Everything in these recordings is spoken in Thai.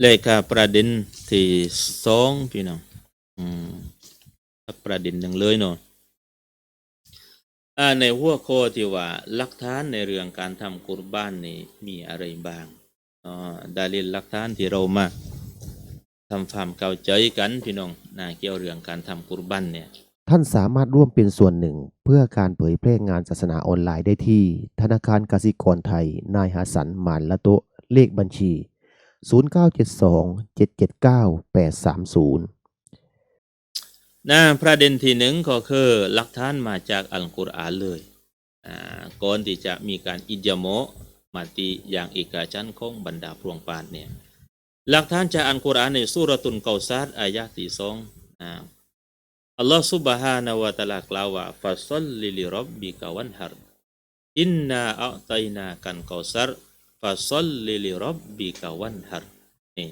เลขาประเด็นที่สองพี่น้องอืมประเด็นหนึ่งเลยเนาะในหัวข้อที่ว่าหลักฐานในเรื่องการทำกุรบ้านนี่มีอะไรบ้างอ๋อดาลิลหลักฐานที่เรามาทำความเข้าใจกันพี่น้องนะเกี่ยวเรื่องการทำกุรบ้านเนี่ย ท่านสามารถร่วมเป็นส่วนหนึ่ง เพื่อการเผยแพร่งานศาสนาออนไลน์ได้ที่ ธนาคารกสิกรไทย นายหาสันหมานละโตะเลขบัญชี 0972 779 830นะประเด็นที่หนึ่งก็คือหลักฐานมาจากอัลกุรอานเลยก่อนที่จะมีการอิจโมะมาติอย่างเอกชันของบรรดาพวงปานเนี่ยหลักฐานจากอัลกุรอานในสุรตุนเกาซาดอายะที่สอง อัลลอฮ์ซุบฮานาวะตะลากล่าวว่าฟาซอลลิลิรับบิกาวันฮารอินนาอัตัยนากันกอซัรฟาซอลลิลิรับบิกาวันฮารนี่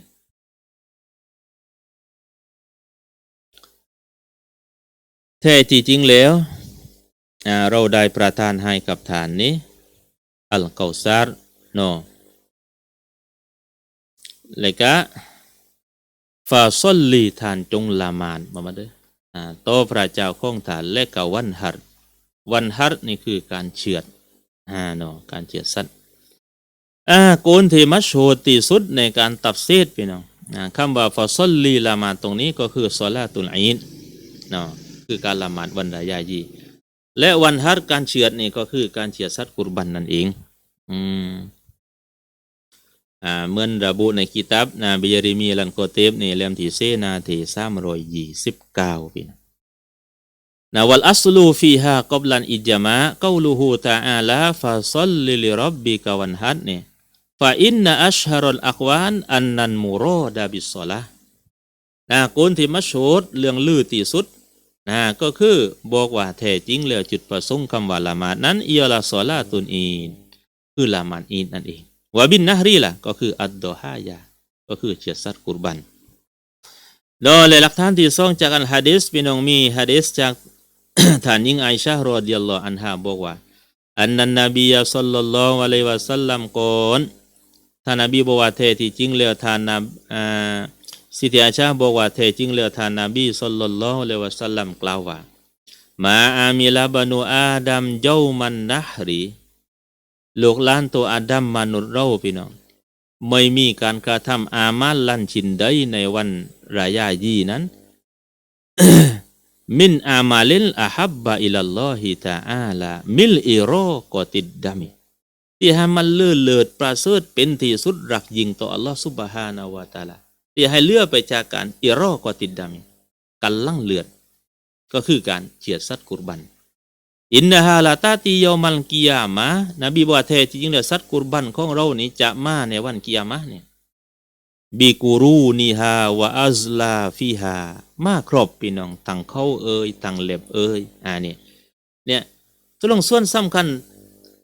แท้ที่จริงแล้วเราได้ประทานให้กับฐานนี้อัลกอซารนอเลยกะฟาซอลลีฐานจงละมานมามาเด้อ อ่าต่อพระเจ้าของฐานและก็วันฮัรวันฮัรนี่คือการเฉือดอ่าเนาะการเฉือดสัตว์อ่าโกนที่มัชโฮดที่สุดในการตับเซตพี่น้องอ่าคำว่าฟาซอลลีละหมาตรงนี้ก็คือซอลาตุลอีดเนาะคือการละหมาดวันรายายีและวันฮัรการเฉือดนี่ก็คือการเฉือดสัตว์กุรบันนั่นเอง อืม เหมือนระบุในกิตับนาบิยาริมีลันโกเตบนี่เล่มที่เซนาที่สามรอยยี่สิบเก้าปีนะนะวัลอัสลูฟีฮากอบลันอิจมะกาลูฮูตาอาลาฟาซลลิลิรับบิกะวันฮัดเนี่ยฟาอินนะอัชฮารุลอักวานอันนันมูโรดาบิสซอละนะกุนที่มัชฮูดเรื่องลือที่สุดนะก็คือบอกว่าแท้จริงแล้วจุดประสงค์คำว่าละหมาดนั้นเอียละซอลาตุนอีนคือละหมาดอีนนั่นเอง วะบินนะฮรีล่ะก็คืออัดดอฮายา ก็คือเชือดสัตว์กุรบันโดยหลักฐานที่สองจากอัลฮะดิษพี่น้องมีฮะดิษจากท่านหญิงไอชะฮ์รอดิยัลลอฮุอันฮาบอกว่าอันนันนบียะซัลลัลลอฮุอะลัยวะสัลลัมก่อนท่านนบีบอกว่าแท้ที่จริงแล้วท่านนบอ่าสิทธิอาชาบอกว่าแท้จริงแล้วท่านนบีสัลลัลลอฮุอะลัยวะสัลลัมกล่าวว่ามาอามิลาบานูอาดัมเจ้ามันนะฮรี ลูกล้านตัวอาดัมมนุษย์เราพี่น้องไม่มีการกระทำอามาลลันชินใดในวันรายายีนั้น มินอามาลิลอาฮับบะอิลลอฮิตาอาลามิลอิโรกอติดดามิที่ให้มันเลื่อเลิศประเสริฐเป็นที่สุดรักยิ่งต่ออัลลอฮ์ซุบฮานาวะตาลาที่ให้เลือไปจากการอิรกอติดดามิกันลั่งเลือด ก็คือการเฉียดสัตว์กุรบัน อินนาฮาลาตาติยอมัลกิยามะนบีบอกว่าแท้จริงแล้วสัตว์กุรบันของเรานี้จะมาในวันกิยามะเนี่ยบีกูรูนีฮาวะอัซลาฟีฮามาครบพี่น้องทั้งเข้าเอ่ยทั้งเล็บเอ่ยอ่าเนี่ยเนี่ยตกลงส่วนสำคัญ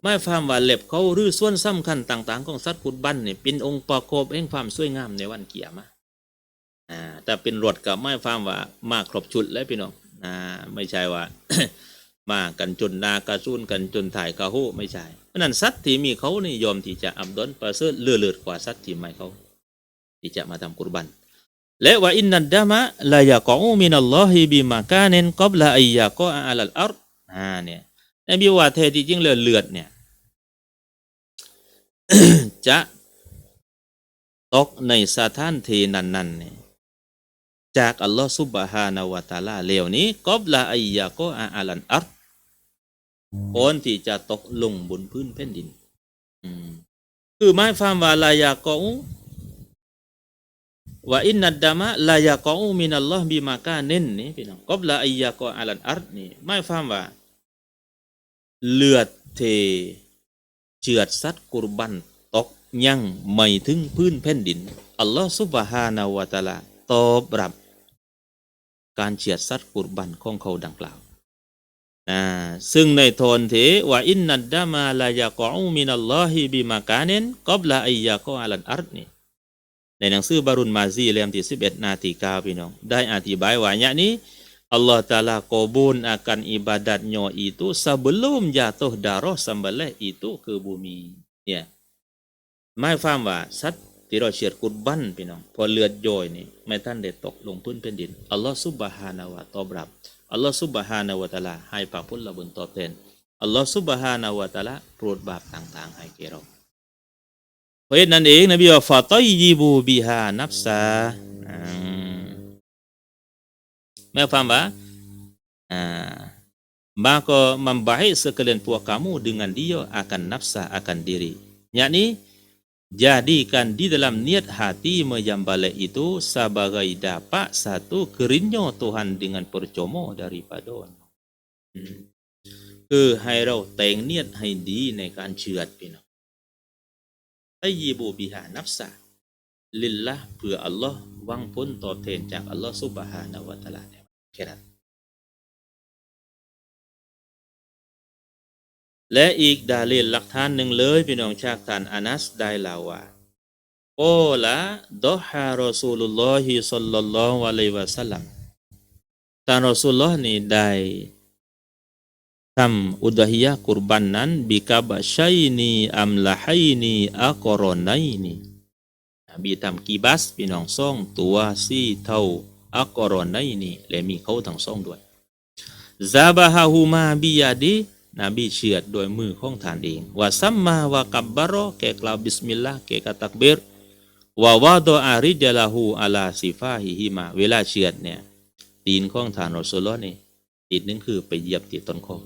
ไม่ฟามว่าเล็บเขาหรือส่วนสำคัญต่าง ๆ ของสัตว์กุรบันเนี่ยเป็นองค์ประกอบแห่งความสวยงามในวันกิยามะอ่าแต่เป็นรถกับไม่ฟามว่ามาครบชุดแล้วพี่น้องอ่าไม่ใช่ว่า มากันจนนากระสุนกันจนถ่ายกระหู้ไม่ใช่เพราะนั้นสัตว์ที่มีเขานี่ยอมที่จะอับดอนประเสริฐเลือเลือดกว่าสัตว์ที่ไม่เขา ที่จะมาทำกุรบันและว่าอินนัดดามะลายะกอูมินัลลอฮิบิมากาเนนกับละอียะก็อาลัลอัรอ่าเนี่ยในบีว่าแท้ที่จริงเลือดเลือดเนี่ยจะตกในสถานที่นั้นๆเนี่ย จากอัลลอฮ์ซุบฮานาวะตาลาเลวนี้กอบลาอัยยะก็อาอาลันอัรก่อนที่จะตกลงบนพื้นแผ่นดิน คือหมายความว่าลายากอูว่าอินนัดดามะลายากอูมินัลลอฮ์บิมากาเน้นนี่พี่น้องกอบลาอัยยะก็อาลันอัรนี่หมายความว่า เลือดเทเจือดสัตว์กุรบันตกยังไม่ถึงพื้นแผ่นดินอัลลอฮ์ซุบฮานาวะตาลาตอบรับ การเฉียดสัตว์กุรบันของเขาดังกล่าวซึ่งในโทนเทว่าอินนัดดามาลายะกอูมินัลลอฮิบิมากาเนนกอบลาอัยยกออาลันอัรนี่ในหนังสือบารุนมาซีเล่มที่11 นาทีเก้าพี่น้อง ได้อธิบายว่าอย่างนี้ Allah Ta'ala kobun akan ibadatnya itu sebelum jatuh darah sembelih itu ke bumi. Ya. หมา ยความว่าสัตว์ที่เราเชือดกุดบันพี่น้องพอเลือดย่อยนี่ไม่ท่านได้ตกลงพื้นแผ่นดินอัลลอฮฺซุบฮานะฮูวะตอบรับอัลลอฮฺซุบฮานะฮูวะตะอาลาให้พระพุทธบุญตอบแทนอัลลอฮฺซุบฮานะฮูวะตะอาลาโปรดบาปต่างๆ ให้แก่เราเพราะเหตุนั้นเองนบีว่าฟาตอยยีบูบิฮานับซาอืมหมายความว่าอ่า maka membaik sekalian puak kamu dengan dia akan nafsa akan diri. Yakni jadikan di dalam niat hati menyambalik itu sebagai dapat satu kerinyo Tuhan dengan percuma daripada hmm. คือให้เราแต่งเนียดให้ดีในการเชื่อพี่น้องไอยีบูบิหานับสาลิลละเพื่ออัลลอฮ์หวังผลตอบแทนจากอัลลอฮ์ซุบฮานะฮูวะตะอาลาในแค่ และอีกดาลิลหลักฐานหนึ่งเลยพี่น้องชากท่านอานัสได้ลาว่าโอละดอฮารอซูลุลลอฮิสัลลัลลอฮุอะลัยวะสัลลัมท่านรอซูลลอฮ์นี่ได้ทำอุดฮิยะกุรบันนั้นบิกาบะชัยนีอัมละไฮนีอักรอนัยนีบีทำกีบัสพี่น้องซ่องตัวซี่เท่าอักรอนัยนีและมีเขาทั้งสองด้วยซาบะฮาฮูมาบิยาดี นบีเชือดโดยมือของท่านเองว่าซัมมาวะกับบารอแกกล่าวบิสมิลลาห์แกกตักเบรว่าวาดออาริจลาหูอาลาซิฟาฮิฮิมา เวลาเชือดเนี่ยตีนของท่านรอสุลนี่ตีนนึงคือไปเหยียบที่ต้นคอ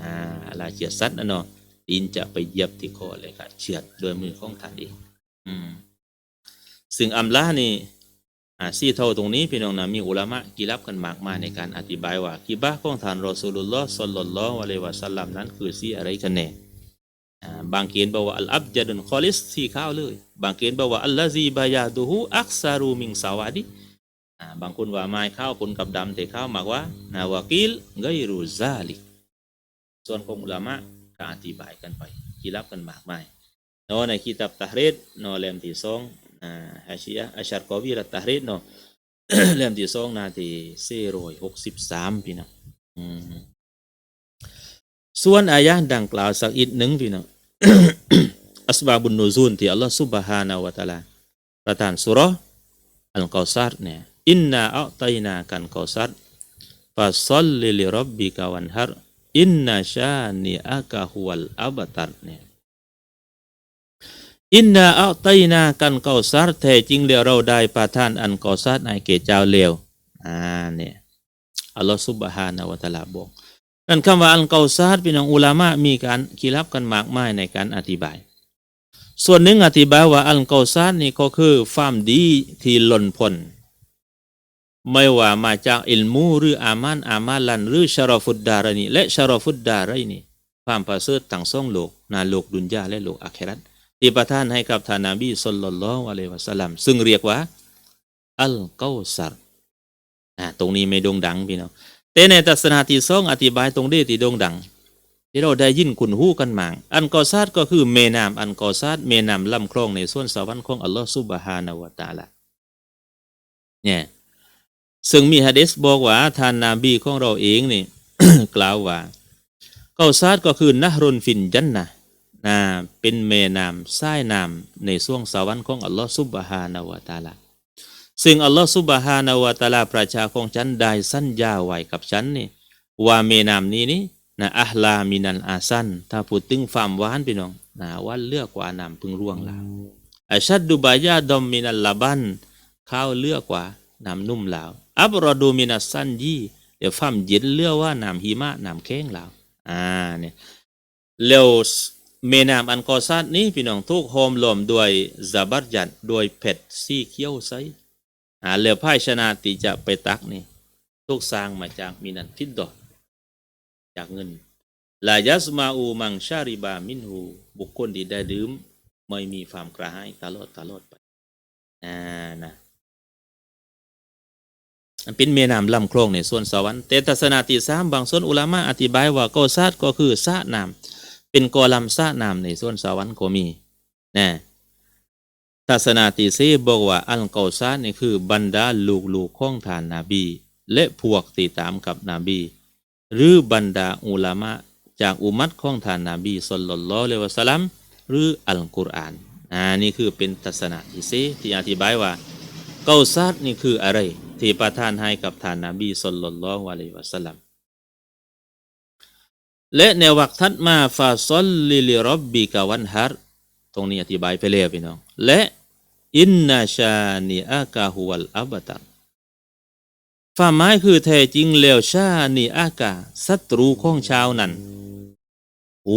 อ่าอาลาเชือดสัตว์นะเนาะตีนจะไปเหยียบที่คอเลยค่ะเชือดโดยมือของท่านเองอืมซึ่งอัมลานี่ อ่าซี่เท่าตรงนี้พี่น้องนะมีอุลามะกีรับกันมากมายในการอธิบายว่ากีบะของท่านรอสูลุลลอฮ์สัลลัลลอฮุอะลัยวะสัลลัมนั้นคือสีอะไรกันแน่บางเกณฑ์บอกว่าอัลอับจัดุนคอลิสสีข้าวเลย บางเกณฑ์บอกว่าอัลลาซีบายาดูฮูอักซารูมิงสาวาดิบางคนว่าไม้ข้าวคนกับดำแต่ข้าวมากว่านาวากิลไกรูซาลิกส่วนของอุลามะก็อธิบายกันไปกีรับกันมากมายนาะในคิตับตะฮรีดนาะเลมที่สอง ah, Hasyiah Asyarqawi Al Tahrid no เล่มที่สองนาทีสี่ร้อยหกสิบสามพี่น้องส่วนอายะห์ดังกล่าวสักอีกหนึ่งพี่น้องอัสบาบุนนูซูนที่อัลลอฮฺซุบฮานะวะตะลาประทานสุรอัลกอซัรเนี่ยอินนาอัตัยนากันกอซัรฟาซัลลิลิรับบิกะวันฮัรอินนาชานีอากะฮุวัลอับตัรเนี่ย อินนาอัลตัยนากันเกาซาร์แท้จริงแล้วเราได้ประทานอันเกาซาร์ในเกเจ้าเลวอ่าเนี่ยอัลลอฮฺซุบฮานะวะตะลาบอกนั่นคำว่าอันเกาซาร์พี่น้องอุลามะมีการคีรับกันมากมายในการอธิบาย ส่วนหนึ่งอธิบายว่าอันเกาซาร์นี่ก็คือความดีที่หล่นพ้นไม่ว่ามาจากอิลมูหรืออามันอามาลันหรือชารฟุดดารนีและชารฟุดดารนีความประเสริฐทั้งสองโลกนาโลกดุนยาและโลกอาเครัต ที่ประทานให้กับท่านนบีสุลต่านละอะลัยวะสัลลัมซึ่งเรียกว่าอัลกอซัรอ่าตรงนี้ไม่โด่งดังพี่น้องแต่ในทัศนะที่สองอธิบายตรงนี้ที่โด่งดัง ที่เราได้ยินคุณหู้กันมาง อันกอซาดก็คือเมนามอันกอซาดเมนามลำคลองในส่วนสวรรค์ของอัลลอฮฺซุบฮานาวะตาลาเนี่ยซึ่งมีฮะดิษบอกว่าท่านนาบีของเราเองนี่กล่าวว่ากอซาดก็คือนะฮรุนฟินจันนะ นะเป็นแม่น้ำสายน้ำในช่วงสวรรค์ของอัลลอฮฺซุบฮานาวะตาลาซึ่งอัลลอฮฺซุบฮานาวะตาลาประชาของฉันได้สัญญาไว้กับฉันนี่ว่าแม่น้ำนี้นี่นะอัลลามินันอาซันถ้าพูดถึงความหวานพี่น้องนะหวันเลือกกว่าน้ำพึงร่วงลาวอาชัดดุบายาดอมมินัลลาบันข้าวเลือกกว่าน้ำนุ่มลาวอับรอดูมินัสซันยี่เดี๋ยวฟ้ามเย็นเลือกว่าน้ำหิมะน้ำแข็งลาวอ่าเนี่ยแล้ว แม่น้ำอันกอซาดนี้พี่น้องทุกโฮมล้อมด้วยซาบัดยัดด้วยเผ็ดสีเขียวใสอ่าเหลือภายชนะที่จะไปตักนี่ทุกสร้างมาจากมินันฟิดดอจากเงินลายัสมาอูมังชาริบามินหูบุคคลที่ได้ดื่มไม่มีความกระหายตลอดตลอดไปอ่านะอันเป็นแม่น้ำลำโคลงในส่วนสวรรค์แต่ทัศนะที่สามบางส่วนอุลามะอธิบายว่ากอซาดก็คือสระน้ำ เป็นกอลัมซะนามในส่วนสวรรค์ก็มีนะศาสนาติเซบอกว่าอัลกอซานี่คือบรรดาลูกลูกของฐานนาบี และพวกติตามกับนบี หรือบรรดาอุลามะจากอุมัตของฐานนาบีสุลลลลอฮุอะลัยฮิวะสัลลัมหรืออัลกุรอานอ่านี่คือเป็นทัศนะที่สีที่อธิบายว่าเกาซาดนี่คืออะไร ที่ประทานให้กับทานนาบีสุลลลลอฮุอะลัยฮิวะสัลลัม และในวรรคถัดมาฟาซอลลิลิรบบิกะวันฮัรตรงนี้อธิบายไปแล้วพี่น้อง และอินนาชานีอากาฮุวัลอับตัรความหมายคือแท้จริงแล้วชานีอากาศัตรูของชาวนั้น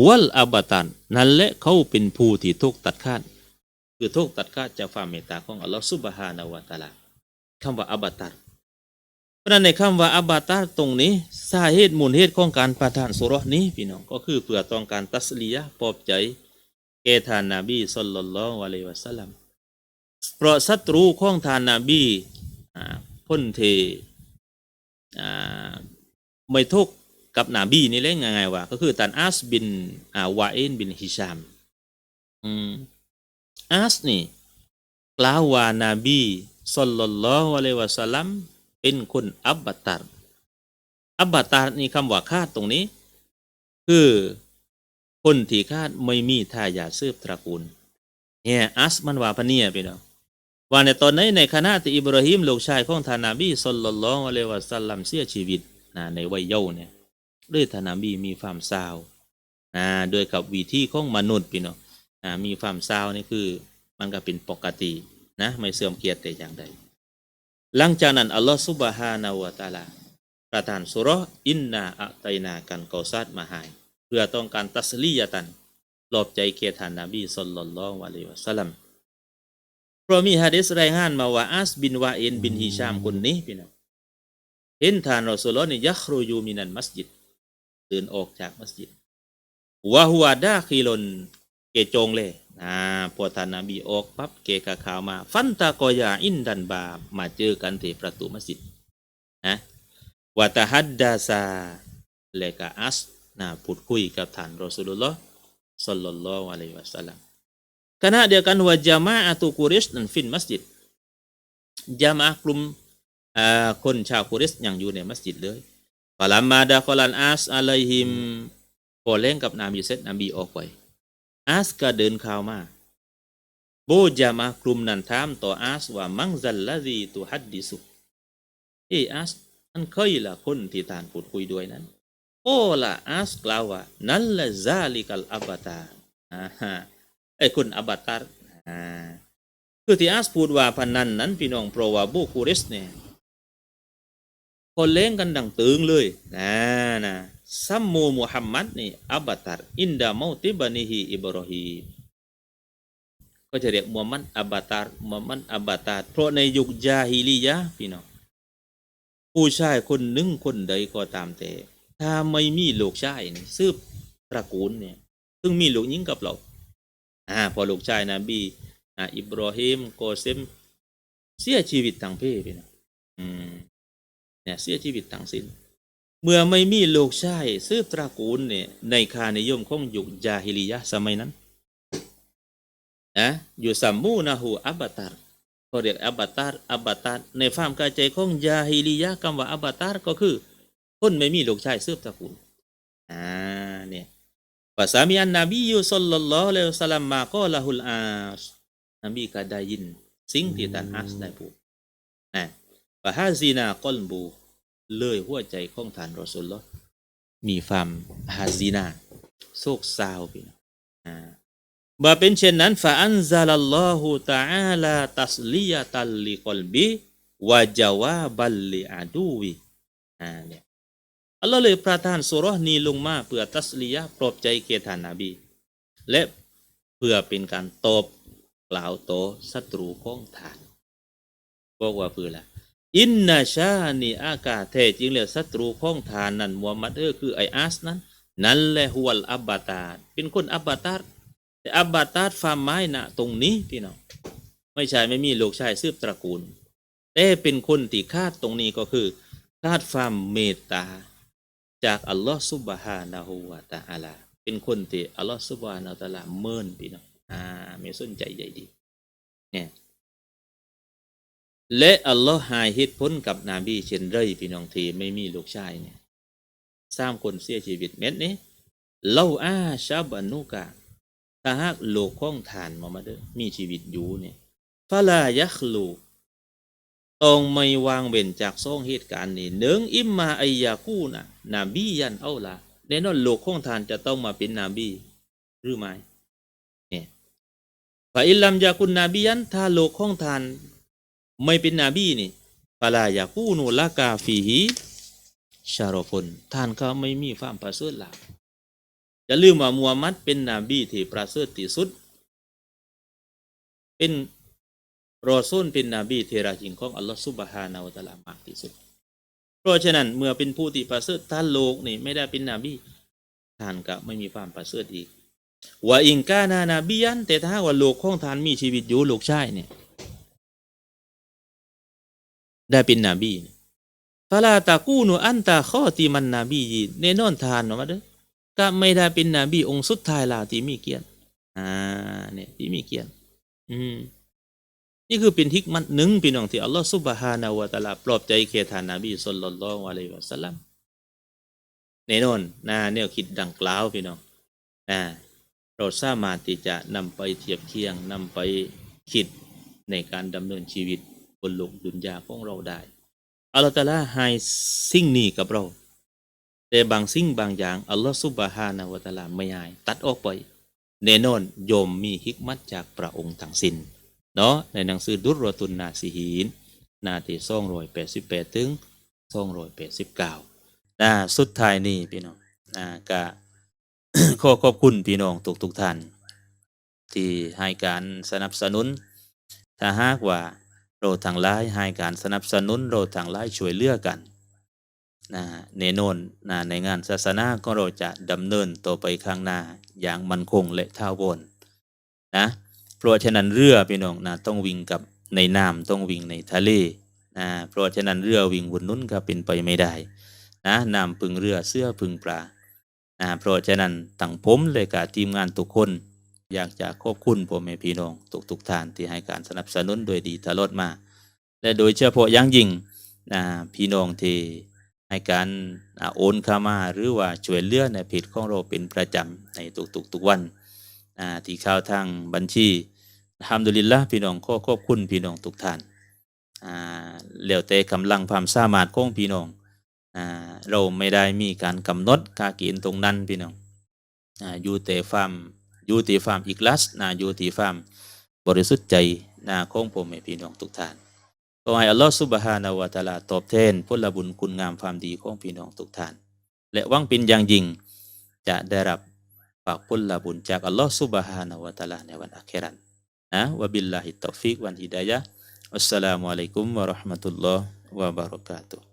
วัลอับตันนั่นแหละเขาเป็นผู้ที่ทุกตัดขาดคือทุกตัดขาดจากความเมตตาของอัลลอฮฺซุบฮานาวะตะอาลาคำว่าอับตัร เพราะนั้นในคำว่าอับาตัรตรงนี้สาเหตุมูลเหตุของการประทานสุรนี้พี่น้องก็คือเพื่อต้องการตัสลียะปลอบใจแก่ท่านนาบีสุลลัลลอฮุอะลัยวะสัลลัมเพราะศัตรูของท่านนาบีอ่าพ้นเทอ่าไม่ทุกกับนาบีนี่เล่นยังไงวะก็คือท่านอัสบินอ่าวาอินบินฮิชามอืมอัสนี่กล่าวว่านาบีศ็อลลัลลอฮุอะลัยวะสัลลัม เป็นคนอับบตัรอับบตัรนี่คำว่าคาดตรงนี้ คือคนที่คาดไม่มีทายาทสืบตระกูลเนี่ยอัสมันว่าพเนียพี่น้องว่าในตอนนี้ในคณะที่อิบราฮิมลูกชายของทานาบีศ็อลลลอฮุอะลัยฮิวะสัลลัมเสียชีวิตนะในวัยเยาว์เนี่ยด้วยทานาบีมีความเศร้านะโดยกับวิธีของมนุษย์พี่น้องอ่ามีความเศร้านี่คือมันก็เป็นปกตินะไม่เสื่อมเกียรติแต่อย่างใด หลังจากนั้นอัลลอฮฺซุบฮานาวะตาลาประทานสุรห์อินนาอะตัยนากันกอซัดมาให้เพื่อต้องการตัสลียตันปลบใจเกียรติท่านนบีศ็อลลัลลอฮุอะลัยฮิวะสัลลัมเพราะมีฮะดีษรายงานมาว่าอัสบินวาอินบินฮิชามคนนี้พี่น้องเห็นท่านรอสูลลอนี่ยัครูยูมินันมัสยิดเดินออกจากมัสยิดวะฮุวาดาคิลน เกจงเลยนะพอท่านนบีออกปั๊บเกกะข่าวมา ฟันตากอยาอินดันบามาเจอกันที่ประตูมัสยิดนะวะตาฮัดดาซาเลกะอัสนะพูดคุยกับท่านรอสูลุลลอฮ์สัลลัลลอฮุอะลัยฮิวะสัลลัมขณะเดียวกันว่าจามาอะตุกุริชนั้นฟินมัสยิดจามาอะกลุ่มอ่าคนชาวกุริชยังอยู่ในมัสยิดเลยฟาลามาดะคอลันอัสอะลัยฮิมพอเล่งกับนบีเสร็จนบีออกไป อาสก็เดินเข่ามาโบจามากลุ่มนั้นถามต่ออาสว่ามังซัลลาซีตุฮัดดิสุเออาสอันเคยละคนที่ตานพูดคุยด้วยนั้นโอ้ละอาสกล่าวว่านั่นละซาลิกัลอับตารอ่าฮะไอ้คนอับตารอ่าคือที่อาสพูดว่าพันนั้นนั้นพี่น้องเพราะว่าบุคูริสเนี่ยคนเล่งกันดังตึงเลยนะนะ ซัมมูมุฮัมมัดนี่อับตารอินดาเมาติบันิฮิอิบรอฮีมก็จะเรียกมุฮัมมัดอับตารมุฮัมมัดอับตารเพราะในยุคจาฮิลียะพี่น้องผู้ชายคนหนึ่งคนใดก็ตามแต่ ถ้าไม่มีลูกชายนี่ซืบตระกูลเนี่ยซึ่งมีลูกหญิงกับเราอ่าพอลูกชายนบีอ่าอิบรอฮิมโกเซมเสียชีวิตทางเพศพี่น้องอืมเนี่ยเสียชีวิตทางสิ้น เมื่อไม่มีลูกชายซื้อตระกูลเนี่ยในคานิยมของยุคจาฮิลียะสมัยนั้นนะอยู่สัมมูนะฮูอับตารเขาเรียกอับตารอับตารในฟามกาใจของจาฮิลียะคำว่าอับตารก็คือคนไม่มีลูกชายซื้อตระกูลอ่าเนี่ยภาษามีอันนบียูสัลลัลลอฮุอะลัยฮิวะสัลลัมมาก็ละฮุลอาสนบีก็ได้ยินสิ่งที่ท่านอาสได้พูดนะฟะฮาซีนากอลบู เลยหัวใจของท่านรอสุลลอมีความฮาซีนาโศกเศร้าพี่น้องอ่าเมื่อเป็นเช่นนั้นฟาอันซาลัลลอฮุตะอาลาตัสลียะตัลลิกอลบีวะจาวาบัลลิอาดูวิอ่าเนี่ยอัลลอฮ์เลยประทานสุรนี้ลงมาเพื่อตัสลียะปลอบใจแก่ท่านนบี และเพื่อเป็นการตอบกล่าวต่อศัตรูของทานบอกว่าเพื่ออะไร อินนาชานีอากาแท้จริงแล้วศัตรูของทานนั้นมูฮัมมัดเออคือไออาสนั้น นั่นแหละฮวลอับบาตาดเป็นคนอับบาตาดแต่อับบาตาดฟาร์มไม้นะตรงนี้พี่น้องไม่ใช่ไม่มีลูกชายซืบตระกูล แต่เป็นคนที่คาดตรงนี้ก็คือคาดฟาร์มเมตตา จากอัลลอฮ์ซุบฮานะฮูวะตะอาลาเป็นคนที่อัลลอฮ์ซุบฮานะฮูวะตาลาเมินพี่น้องอ่าไม่สนใจใหญ่ดีเนี่ย และอัลลอฮ์หายเหตุผลกับนบีเช่นไรพี่น้องทีไม่มีลูกชายเนี่ยสามคนเสียชีวิตเม็ดนี้เล่าอาชาบันุกะถ้าหากโลกของฐานมามาเด้อมีชีวิตอยู่เนี่ยฟาลายัคลูต้องไม่วางเว้นจากซ่องเหตุการณ์นี้หนึ่งอิมมาไอยากูนะนาบียันเอาละแน่นอนโลกของฐานจะต้องมาเป็นนาบีหรือไม่เนี่ยฟาอิลลัมยากุนนาบียันถ้าโลกของฐาน ไม่เป็นนาบีนี่ฟาลายากูนูละกาฟีฮีชารอฟุนท่านก็ไม่มีความประเสริฐหลักอย่าลืมว่ามูฮัมมัดเป็นนบีที่ประเสริฐที่สุด เป็นรอซูลเป็นนบีที่ราชิงของอัลลอฮฺซุบฮานาวะตะอาลามากที่สุด เพราะฉะนั้นเมื่อเป็นผู้ที่ประเสริฐท่านโลกนี่ไม่ได้เป็นนบีท่านก็ไม่มีความประเสริฐอีกว่าอิงกานานาบียันแต่ถ้าว่าโลกของท่านมีชีวิตอยู่โลกใช่เนี่ย ได้เป็นนบีฟาลาตากูนูอันตาข้อตีมันนบียีนแน่นอนทานออกมาเด้อก็ไม่ได้เป็นนบีองค์สุดท้ายลาที่มีเกียรติอ่าเนี่ยที่มีเกียรติอืมนี่คือเป็นทิกมันหนึ่งพี่น้องที่อัลลอฮฺซุบฮานาวะตะอาลาปลอบใจเขตานนบีสุลลัลลอฮุอะลัยฮิวะสัลลัมแน่นอนนะแนวคิดดังกล่าวพี่น้องนะเราสามารถที่จะนำไปเทียบเคียงนำไปคิดในการดำเนินชีวิต บนโลกดุนยาของเราได้อัลลอฮฺตาลาให้สิ่งนี้กับเรา แต่บางสิ่งบางอย่างอัลลอฮฺซุบฮานะวะตาลาไม่ให้ตัดออกไปแน่นอนโยมมีฮิกมัตจากพระองค์ทั้งสิ้นเนาะในหนังสือดุรตุนนาซีฮีนนาที่ซ่องรอยแปดสิบแปดถึงซ่องรอยแปดสิบเก้านะสุดท้ายนี่พี่น้องนะก็ขอขอบคุณพี่น้องทุกทุกท่าน ที่ให้การสนับสนุน ถ้าหากว่า เราทางไลายให้การสนับสนุนเราทางไลายช่วยเหลือกันนะแน่นนนะในงานศาสนาก็เราจะดำเนินต่อไปข้างหน้าอย่างมั่นคงและท้าวรนะเพราะฉะนั้นเรือพี่น้องนะต้องวิ่งกับในน้ำต้องวิ่งในทะเลนะเพราะฉะนั้นเรือวิ่งบนนู้นก็เป็นไปไม่ได้นะน้ำพึ่งเรือเสื้อพึ่งปลานะเพราะฉะนั้นตั้งผมเลยกับทีมงานทุกคน อยากจะขอบคุณพ่อแม่พี่น้องทุกๆท่านที่ให้การสนับสนุนโดยดีตลอดมา และโดยเฉพาะอย่างยิ่งพี่น้องที่ให้การโอนเข้ามาหรือว่าช่วยเหลือในเพจของเราเป็นประจำในทุกๆทุกวันที่เข้าทางบัญชีทำดุลิลละพี่น้องขอขอบคุณพี่น้องทุกท่านแล้วแต่กำลังความสามารถของพี่น้องอเราไม่ได้มีการกำหนดกาเกณฑ์ตรงนั้นพี่น้องออยู่แต่ความ อยู่ที่ความอีกลัสนะอยู่ที่ความบริสุทธิ์ใจนะของผมให้พี่น้องทุกท่านขอให้อัลลอฮฺสุบฮานาวะตาลาตอบแทนผลบุญคุณงามความดีของพี่น้องทุกท่าน และหวังเป็นอย่างยิ่งจะได้รับฝากผลบุญจากอัลลอฮฺสุบฮานาวะตาลาในวันอาคิรันนะวะบิลลาฮิตตอฟิกวันฮิดายะอัสสลามุอะลัยกุมวะราะห์มะตุลลอฮ์วะบารอกาตุฮ์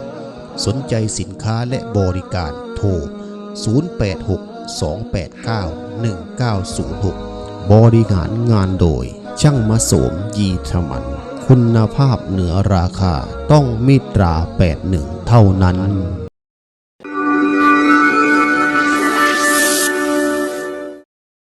สนใจสินค้าและบริการโทร 086-289-1906 บริหารงานโดย ช่างมาสมยีธมัน คุณภาพเหนือราคาต้องมิตรา 81 เท่านั้น